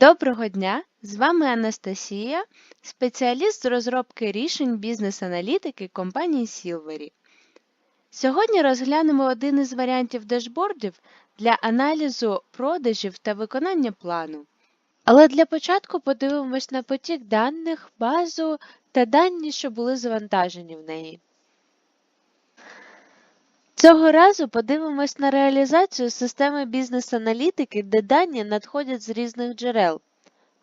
Доброго дня! З вами Анастасія, спеціаліст з розробки рішень бізнес-аналітики компанії Silvery. Сьогодні розглянемо один із варіантів дашбордів для аналізу продажів та виконання плану. Але для початку подивимось на потік даних, базу та дані, що були завантажені в неї. Цього разу подивимось на реалізацію системи бізнес-аналітики, де дані надходять з різних джерел.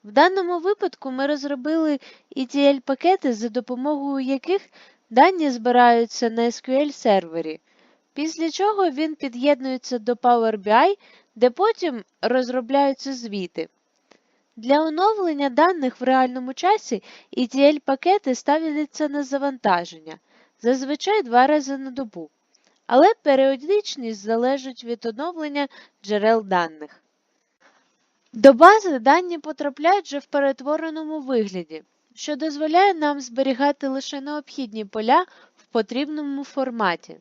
В даному випадку ми розробили ETL-пакети, за допомогою яких дані збираються на SQL сервері, після чого він під'єднується до Power BI, де потім розробляються звіти. Для оновлення даних в реальному часі ETL-пакети ставляться на завантаження, зазвичай два рази на добу але періодичність залежить від оновлення джерел даних. До бази дані потрапляють вже в перетвореному вигляді, що дозволяє нам зберігати лише необхідні поля в потрібному форматі.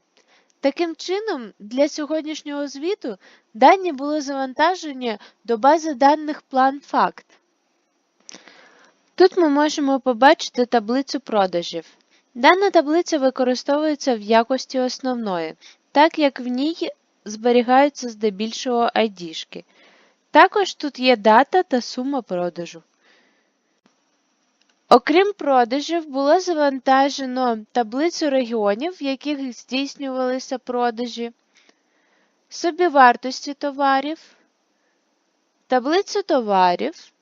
Таким чином, для сьогоднішнього звіту дані були завантажені до бази даних план-факт. Тут ми можемо побачити таблицю продажів. Дана таблиця використовується в якості основної, так як в ній зберігаються здебільшого ID-шки. Також тут є дата та сума продажу. Окрім продажів, було завантажено таблицю регіонів, в яких здійснювалися продажі, собівартості товарів, таблицю товарів,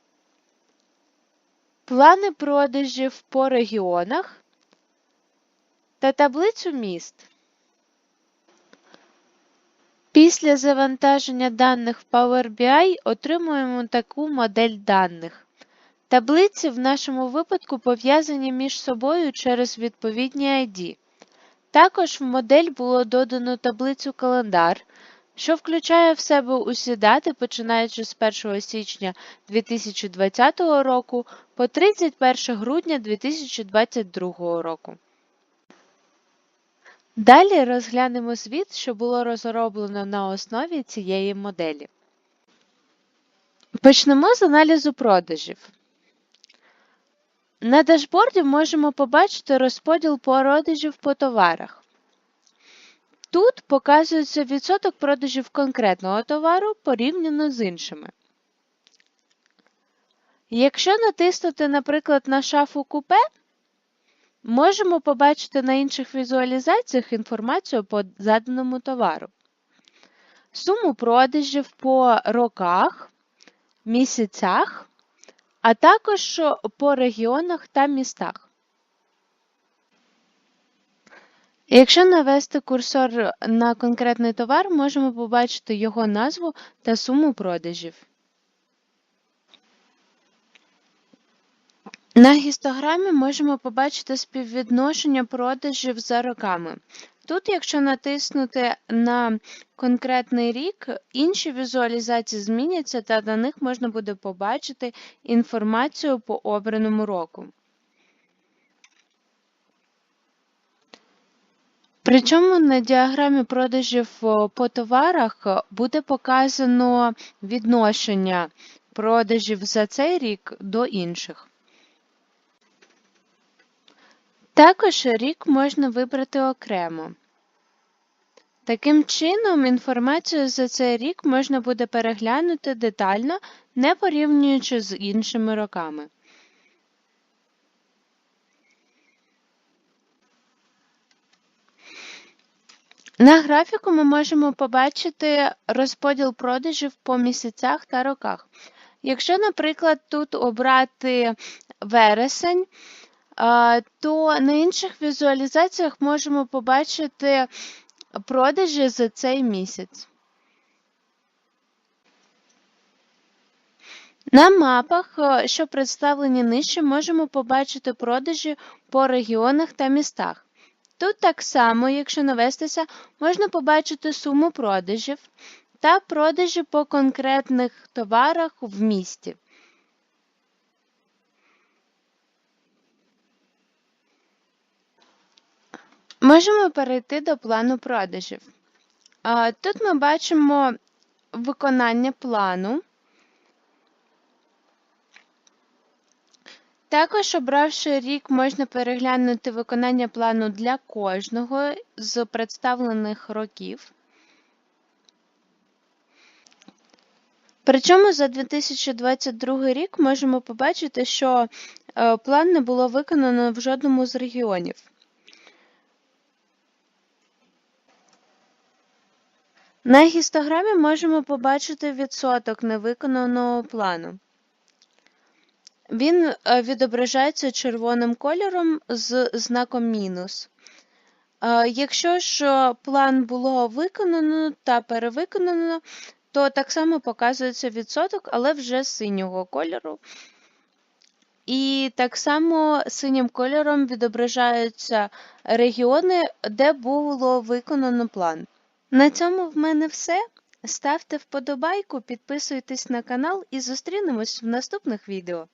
плани продажів по регіонах та таблицю міст. Після завантаження даних в Power BI отримуємо таку модель даних. Таблиці в нашому випадку пов'язані між собою через відповідні ID. Також в модель було додано таблицю календар, що включає в себе усі дати, починаючи з 1 січня 2020 року по 31 грудня 2022 року. Далі розглянемо звіт, що було розроблено на основі цієї моделі. Почнемо з аналізу продажів. На дашборді можемо побачити розподіл продажів по товарах. Тут показується відсоток продажів конкретного товару порівняно з іншими. Якщо натиснути, наприклад, на шафу купе, Можемо побачити на інших візуалізаціях інформацію по заданому товару. Суму продажів по роках, місяцях, а також по регіонах та містах. Якщо навести курсор на конкретний товар, можемо побачити його назву та суму продажів. На гістограмі можемо побачити співвідношення продажів за роками. Тут, якщо натиснути на конкретний рік, інші візуалізації зміняться, та на них можна буде побачити інформацію по обраному року. Причому на діаграмі продажів по товарах буде показано відношення продажів за цей рік до інших. Також рік можна вибрати окремо. Таким чином, інформацію за цей рік можна буде переглянути детально, не порівнюючи з іншими роками. На графіку ми можемо побачити розподіл продажів по місяцях та роках. Якщо, наприклад, тут обрати вересень, то на інших візуалізаціях можемо побачити продажі за цей місяць. На мапах, що представлені нижче, можемо побачити продажі по регіонах та містах. Тут так само, якщо навестися, можна побачити суму продажів та продажі по конкретних товарах в місті. Можемо перейти до плану продажів. Тут ми бачимо виконання плану. Також, обравши рік, можна переглянути виконання плану для кожного з представлених років. Причому за 2022 рік можемо побачити, що е, план не було виконано в жодному з регіонів. На гістограмі можемо побачити відсоток невиконаного плану. Він е, відображається червоним кольором з знаком мінус. Е, Якщо ж е, план було виконано та перевиконано, то так само показується відсоток, але вже синього кольору. І так само синім кольором відображаються регіони, де було виконано план. На цьому в мене все. Ставте вподобайку, підписуйтесь на канал і зустрінемось в наступних відео.